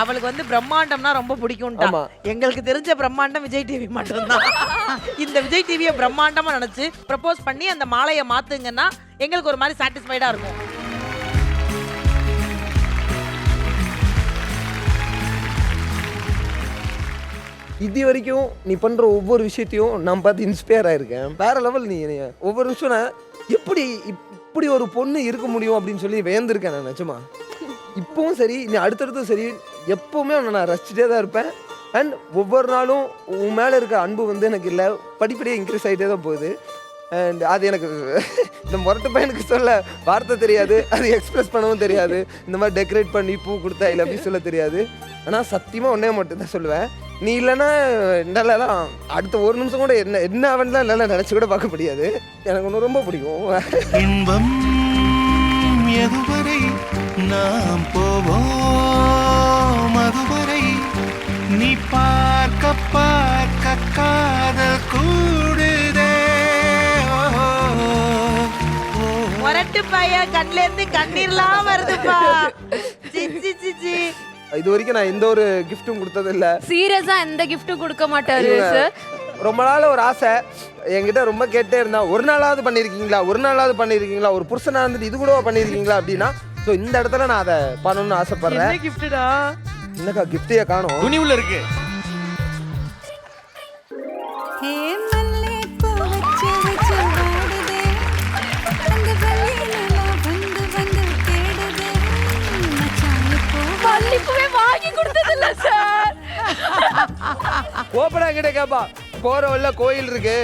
அவளுக்கு வந்து பிரம்மாண்டம்னா ரொம்ப பிடிக்கும்டா ஆமா. எங்களுக்கு தெரிஞ்ச பிரம்மாண்டம் விஜய் டிவி மட்டும்தான். இந்த விஜய் டிவியை பிரம்மாண்டமா நினைச்சு ப்ரப்போஸ் பண்ணி அந்த மாலையை மாத்துங்கன்னா எங்களுக்கு ஒரு மாதிரி சாட்டிஸ்ஃபைடா இருக்கும். இது வரைக்கும் நீ பண்ற ஒவ்வொரு விஷயத்தையும் நான் பார்த்து இன்ஸ்பயர் ஆயிருக்கேன். வேற லெவல் நீ ஒவ்வொரு விஷயம் எப்படி இப்- இப்படி ஒரு பொண்ணு இருக்க முடியும் அப்படின்னு சொல்லி வேந்திருக்கேன் நான் நிஜமா. இப்பவும் சரி நீ அடுத்தடுத்தும் சரி எப்போவுமே உன்னை நான் ரசிச்சுட்டே தான் இருப்பேன். அண்ட் ஒவ்வொரு நாளும் உன் மேலே இருக்க அன்பு வந்து எனக்கு இல்லை. படிப்படியாக இன்க்ரீஸ் ஆகிட்டே தான் போகுது. அண்ட் அது எனக்கு இந்த முரட்டு பையனுக்கு சொல்ல வார்த்தை தெரியாது. அது எக்ஸ்பிரஸ் பண்ணவும் தெரியாது. இந்த மாதிரி டெக்கரேட் பண்ணி பூ கொடுத்தா இல்லை அப்படி சொல்ல தெரியாது. ஆனால் சத்தியமாக ஒன்றே மட்டும்தான் சொல்லுவேன். நீ இல்லைன்னா என்னாலலாம் அடுத்த ஒரு நிமிஷம் கூட என்ன என்ன அவன்லாம் என்னால் நினச்சி கூட பார்க்க முடியாது. எனக்கு ஒன்று ரொம்ப பிடிக்கும். இன்பம் எதுவரை நாம் முரட்டு பையன் கண்ல இருந்து கண்ணீர்லாம் வருதுப்பா. சி, சி, சி, சி. இது வரைக்கும் நான் எந்த ஒரு கிஃப்ட்டும் கொடுத்ததில்ல. சீரியஸா எந்த கிஃப்ட்டும் கொடுக்க மாட்டாரு இவங்க சார் ரொம்ப நாள் ஒரு ஆசை. என்கிட்ட ரொம்ப கேட்டே இருந்தா ஒரு நாளாவது பண்ணியிருக்கீங்களா ஒரு நாளாவது பண்ணியிருக்கீங்களா ஒரு புருஷனா இருந்துட்டு இது கூடவா பண்ணியிருக்கீங்களா அப்படின்னா ஸோ இந்த இடத்துல நான் அதை பண்ணணும்னு ஆசைப்படுறேன். என்னக்கா கிஃப்டையே காணும். துணிவுல இருக்கு. இல்ல சார். கோபடா கிட்ட கேப்பா. போற வழில கோயில் இருக்கு.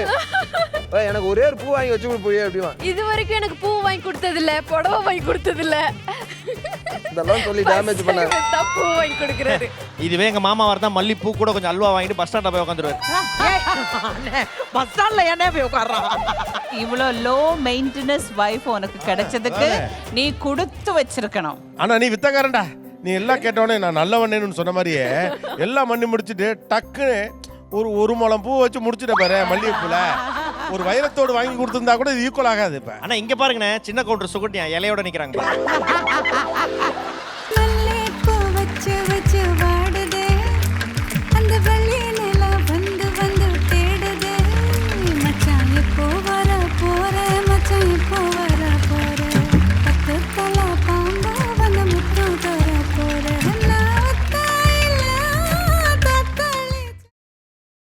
எனக்கு ஒரே ஒரு பூ வாங்கி வச்சு கொடு போய் அப்படிமா. இது வரைக்கும் எனக்கு பூ வாங்கி கொடுத்தது இல்ல புடவை வாங்கி கொடுத்தது இல்ல இதெல்லாம் சொல்லி டேமேஜ் பண்ண. பூ வாங்கி கொடுக்குறாரு. இதுவே எங்க மாமா வரதா மல்லிப்பூ கூட கொஞ்சம் அல்வா வாங்கிட்டு பஸ் ஸ்டாண்ட்ல போய் உட்காந்துருவாரு பஸ் ஸ்டாண்ட்ல ஏனே போய் உட்கார்றான் இவ்வளோ லோ மெயின்டெனன்ஸ் வைஃப் உனக்கு கிடைச்சதுக்கு நீ கொடுத்து வச்சிருக்கணும். ஆனா நீ வித்தக்காரன்டா. நீ எல்லாம் கேட்டோடனே நான் நல்லவனேன்னு சொன்ன மாதிரியே எல்லாம் பண்ணி முடிச்சுட்டு டக்குன்னு ஒரு ஒரு முழம் பூ வச்சு முடிச்சுட்ட பாரு மல்லிகைப்பூல. ஒரு வைரத்தோடு வாங்கி கொடுத்துருந்தா கூட இது ஈக்குவல் ஆகாது இப்போ. ஆனால் இங்கே பாருங்கண்ணே சின்ன கவுண்டர் சுகட்டியா இலையோட நிற்கிறாங்க